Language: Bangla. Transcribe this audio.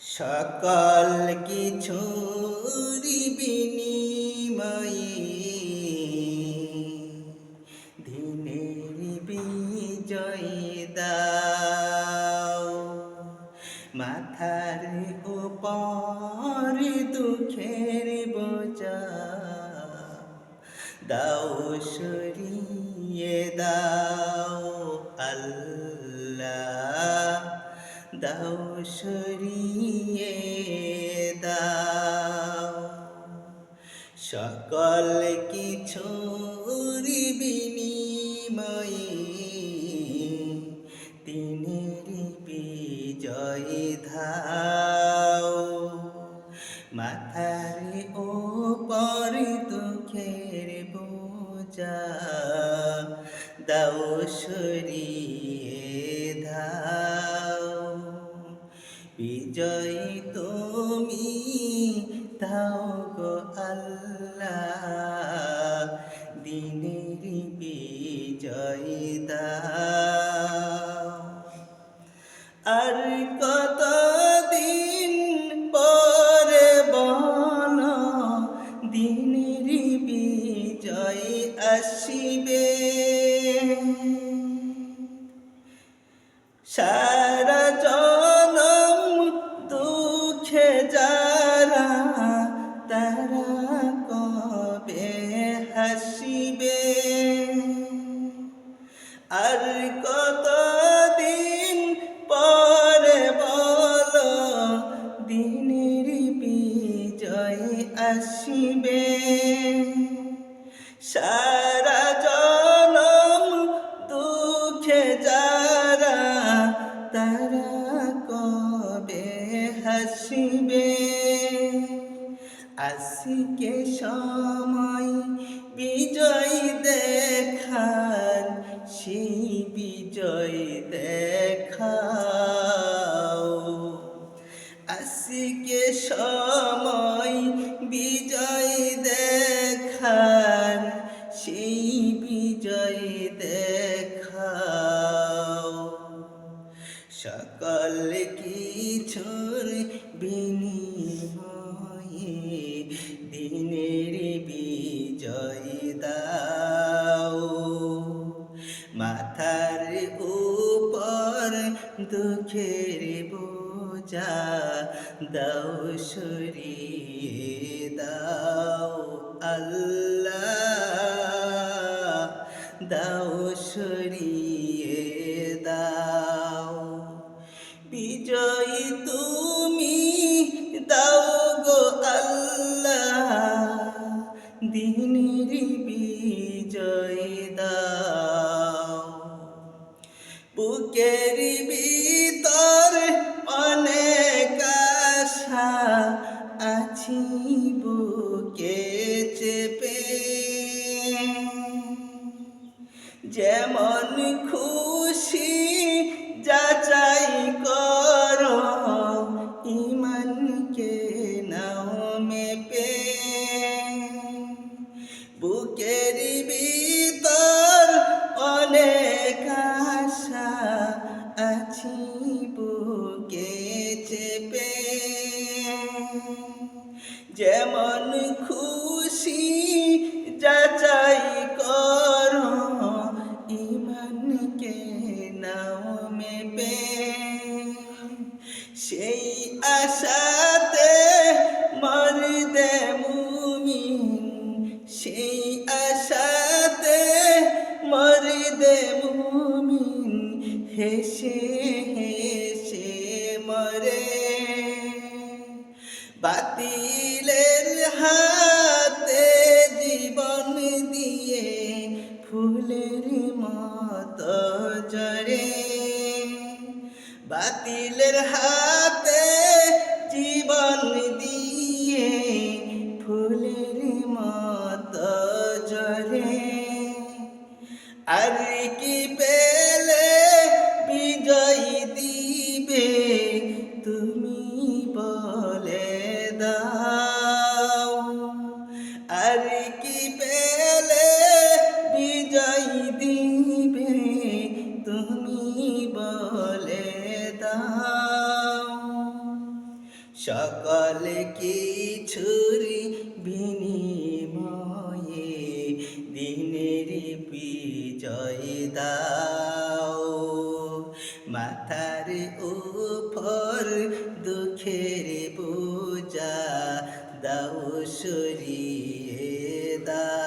সকল কিছুর বিনিময়ে দিনের বিজয় দাও। মাথার উপর দুঃখের বোঝা দাও সরিয়ে দাও আল্লাহ। দাও সরিয়ে সকল কিছুর বিনিময়ে তিনের বিজয় ধাও। মাথার ওপর দুঃখের বোঝা দাও সরিয়ে সারা জনম দুঃখে যারা, তারা কবে হাসিবে? আর কত দিন পরে বল, দিনের বিজয় আসিবে? সারা হাসিবে আসিকে সময় বিজয় দেখার সেই বিজয় দেখাও। আসিকে সময় বিজয় দেখার বিনিময়ে দিনের বিজয় দাও। মাথার উপর দুঃখের বোঝা দাও সরিয়ে দাও। আল্লাহ দাও সরিয়ে দিনের বুকের ভিতর অনেক আশা যেমন খুশি যাচাই কর ইমানকে নাও মেপে। সেই আশাতে মরদে মুমিন হেসে হেসে মরে। বাতিলের হাতে জীবন দিয়ে ফুলের মত জরে বাতিলের হাতে সকল কিছুর বিনিময়ে দিনের বিজয় দাও। মাথার উপর দুঃখের বোঝা দাও সরিয়ে দাও।